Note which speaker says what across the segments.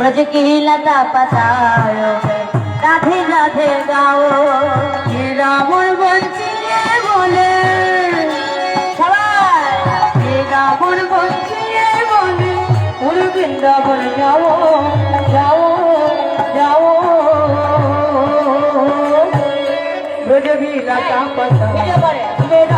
Speaker 1: ब्रज की लता पतायो मुझे भी लगा पता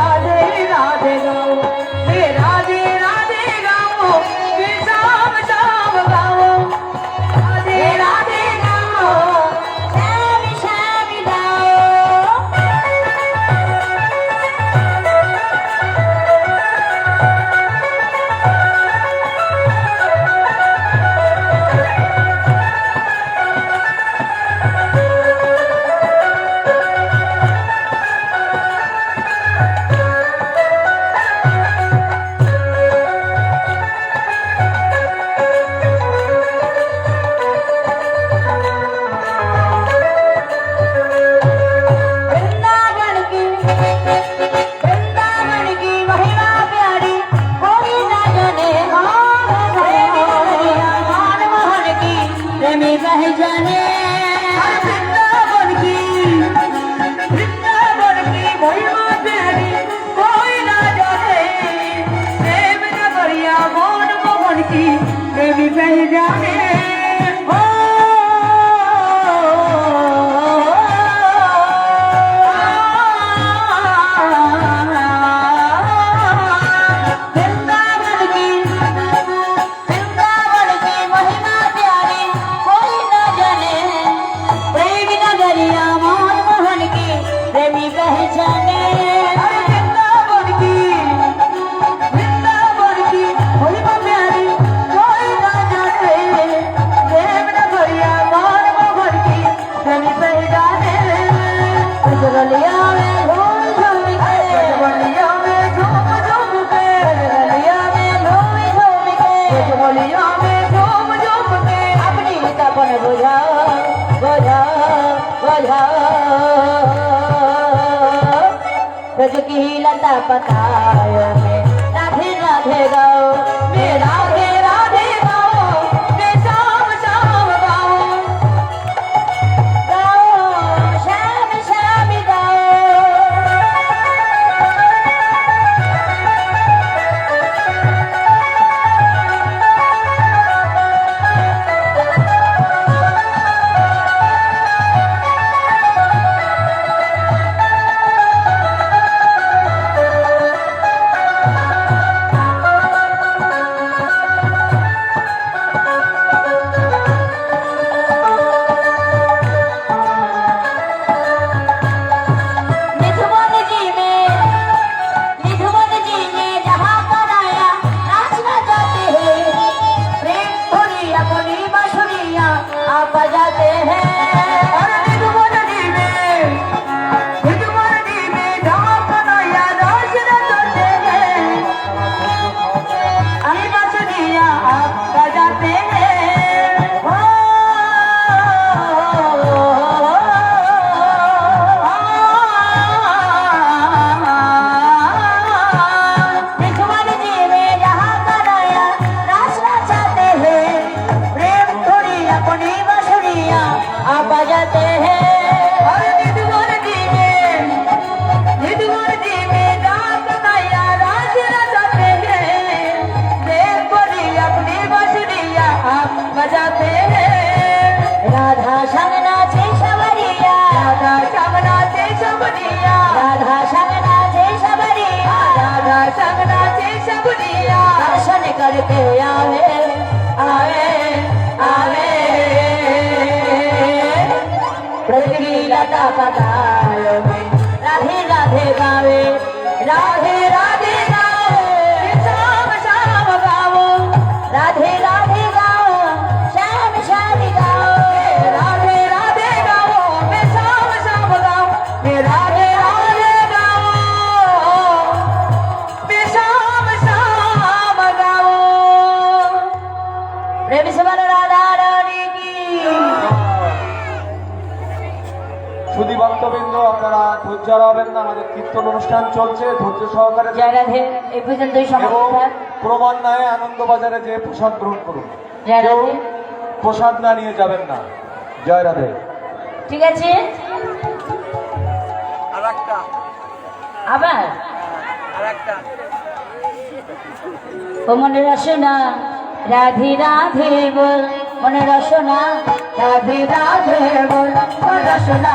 Speaker 1: প্রেমে জানে বৃন্দাবন কি? বৃন্দাবন কি? মহিমা প্যারি কই না জানে প্রেম না করিয়া মন মোহন কি? প্রেমী জানে रज की लता पताय में. राधे राधे गा. राधे राधे बावे राधे राधे
Speaker 2: জন্য আপনারা ধৈর্য হবেন না আমাদের কীর্তন অনুষ্ঠান চলছে ধৈর্য সহকারে
Speaker 1: জয় রাধে এ
Speaker 2: পর্যন্ত আনন্দবাজারে যে প্রসাদ গ্রহণ করুন। কেউ প্রসাদ না নিয়ে যাবেন না। জয় রাধে।
Speaker 1: ঠিক আছে?
Speaker 3: আর
Speaker 1: আবার? ও মনে রসনা রাধে রাধে বল মনে রসনা রাধে রাধে বল মনে রসনা